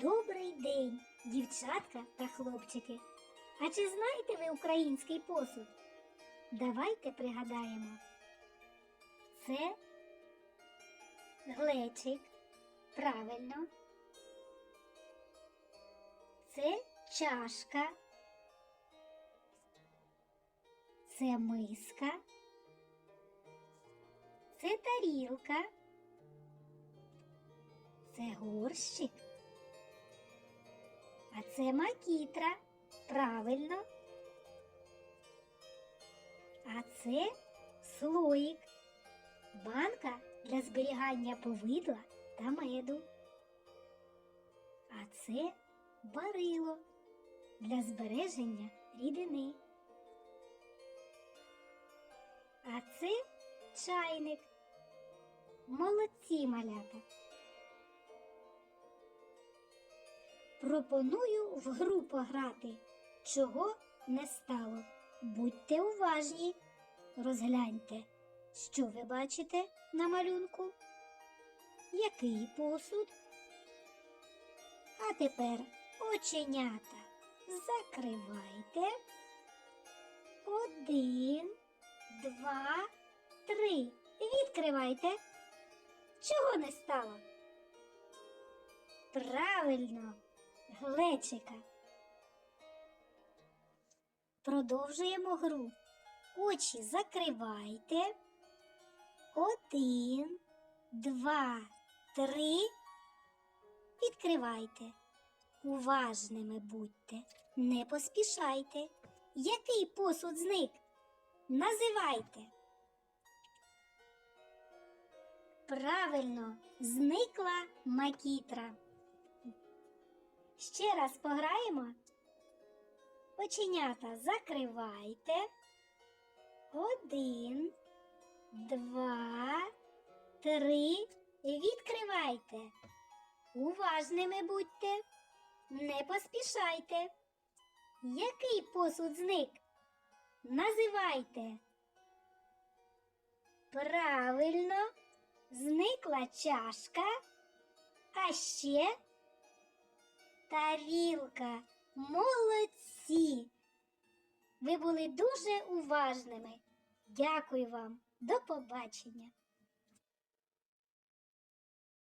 Добрий день, дівчатка та хлопчики. А чи знаєте ви український посуд? Давайте пригадаємо. Це глечик. Правильно. Це чашка. Це миска. Це тарілка. Це горщик. А це макітра. Правильно. А це слоїк. Банка для зберігання повидла та меду. А це барило для збереження рідини. А це чайник. Молодці малята. Пропоную в гру пограти, чого не стало. Будьте уважні, розгляньте, що ви бачите на малюнку, який посуд. А тепер оченята закривайте. Один, два, три. Відкривайте. Чого не стало? Правильно, глечика. Продовжуємо гру. Очі закривайте. Один, два, три. Відкривайте. Уважними будьте, не поспішайте. Який посуд зник? Називайте. Правильно, зникла макітра. Ще раз пограємо. Оченята закривайте. Один, два, три. Відкривайте. Уважними будьте. Не поспішайте. Який посуд зник? Називайте. Правильно, зникла чашка, а ще тарілка. Молодці! Ви були дуже уважними. Дякую вам. До побачення.